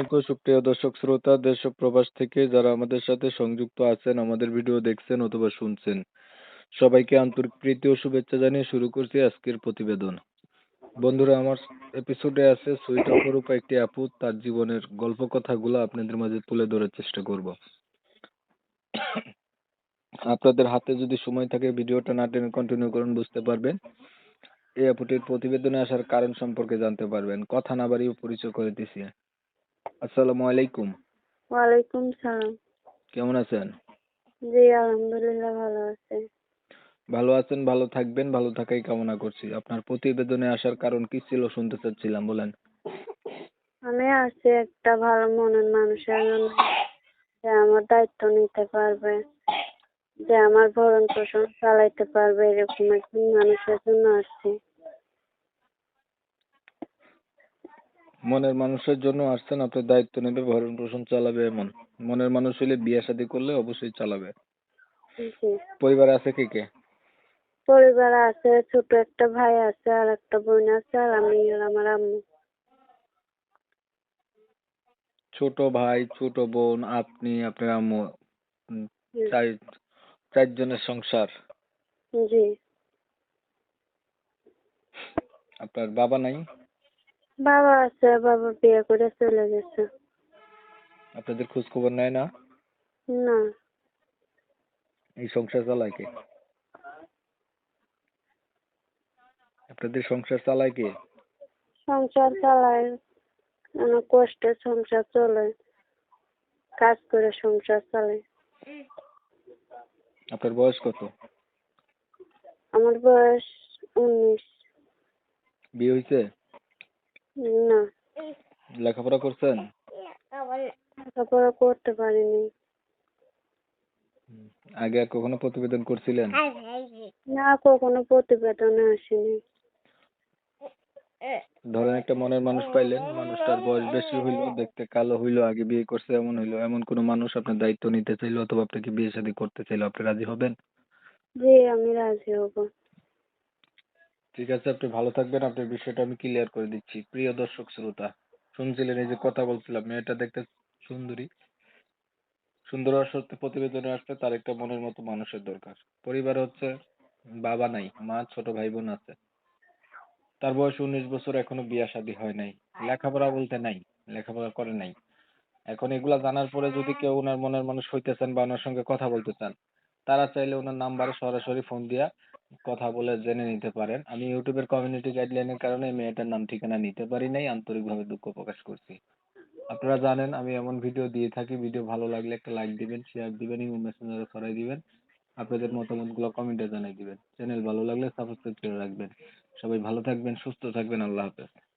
সম্মানিত সুপ্রিয় দর্শক শ্রোতা দেশ ও প্রবাস থেকে যারা আমাদের সাথে সংযুক্ত আছেন, আমাদের ভিডিও দেখছেন অথবা শুনছেন, সবাইকে আন্তরিক প্রীতি ও শুভেচ্ছা জানিয়ে শুরু করছি আজকের প্রতিবেদন। বন্ধুরা, আমার এপিসোডে আছে সুইট অপরূপা একটি আপু, তার জীবনের গল্প কথাগুলো আপনাদের মাঝে তুলে ধরার চেষ্টা করব। আপনাদের হাতে যদি সময় থাকে, ভিডিওটা না টেনে কন্টিনিউ করুন, বুঝতে পারবেন। এই আপুটির প্রতিবেদনে আসার কারণ সম্পর্কে জানতে পারবেন। কথা না বাড়িয়ে পরিচয় করে দিছি। আসসালামু আলাইকুম। ওয়ালাইকুম সালাম। কেমন আছেন? জি আলহামদুলিল্লাহ ভালো আছে। ভালো আছেন ভালো থাকবেন ভালো থাকাই কামনা করছি। আপনার প্রতিবেদনে আসার কারণ কি ছিল শুনতে চাচ্ছিলাম বলেন। আমি আছি একটা ভালো মনের মানুষের জন্য যে আমার দায়িত্ব নিতে পারবে যে আমার ভরণ পোষণ চালাইতে পারবে এরকম একজন মানুষের জন্য আসছি মনের মানুষের জন্য আসছেন আপনার দায়িত্ব নেবে ভরণ পোষণ চালাবে এমন। মনের মানুষ হলে বিয়ে শাদী করলে অবশ্যই চালাবে। পরিবারে আছে কে কে? পরিবার আছে ছোট একটা ভাই আছে আর একটা বোন আছে আর আমি আর আমার আম্মু। ছোট ভাই ছোট বোন আপনি আপনার আম্মু চার চারজনের সংসার। জি। আপনার বাবা নাই? বাবা আছে বাবা বিয়ে করে চলে গেছে। আপনাদের খোঁজ খবর নেয় না? না। এই সংসার চালায় কে? আপনাদের সংসার চালায় কে? সংসার চালায় অনেক কষ্টে সংসার চলে কাজ করে সংসার চালায় আপনার বয়স কত? আমার বয়স উনিশ। বিয়ে হয়েছে না। লেখাপড়া করছেন? লেখাপড়া করতে পারিনি। আগে আর কখনো প্রতিবেদন করছিলেন? না কখনো প্রতিবেদনে আসিনি। ধরেন একটা মনের মানুষ পাইলেন মানুষটার বয়স বেশি হইল দেখতে কালো হইল আগে বিয়ে করছে এমন হইল এমন কোনো মানুষ আপনার দায়িত্ব নিতে চাইলো অথবা আপনাকে বিয়ে শাদী করতে চাইলো আপনি রাজি হবেন? জি আমি রাজি হব। ঠিক আছে, আপনি ভালো থাকবেন। আপনার বিষয়টা আমি ক্লিয়ার করে দিচ্ছি। প্রিয় দর্শক, শ্রোতা, শুনছিলেন এই যে কথা বলছিলাম, মেয়েটা দেখতে সুন্দরী। সুন্দর হওয়ার সত্ত্বে প্রতিবেদনে আসছে তার একটা মনের মতো মানুষের দরকার। পরিবার হচ্ছে বাবা নাই, মা ছোট ভাই বোন আছে। তার বয়স উনিশ বছর, এখনও বিয়া শাদী হয় নাই। লেখাপড়া বলতে নাই, লেখাপড়া করে নাই। এখন এগুলা জানার পরে যদি কেউ ওনার মনের মানুষ হইতে চান বা ওনার সঙ্গে কথা বলতে চান, তারা চাইলে ওনার নাম্বারে সরাসরি ফোন দিয়া কথা বলে জেনে নিতে পারেন। আমি ইউটিউবের কমিউনিটি গাইডলাইনের কারণে মেয়েটার নাম ঠিকানা নিতে পারি নাই, আন্তরিকভাবে দুঃখ প্রকাশ করছি। আপনারা জানেন, আমি এমন ভিডিও দিয়ে থাকি ভিডিও ভালো লাগলে একটা লাইক দিবেন শেয়ার দিবেন, এবং মেসেঞ্জারে ছড়াই দিবেন। আপনাদের মতামতগুলো কমেন্টে জানাই দিবেন। চ্যানেল ভালো লাগলে সাবস্ক্রাইব করে রাখবেন। সবাই ভালো থাকবেন, সুস্থ থাকবেন, আল্লাহ হাফেজ।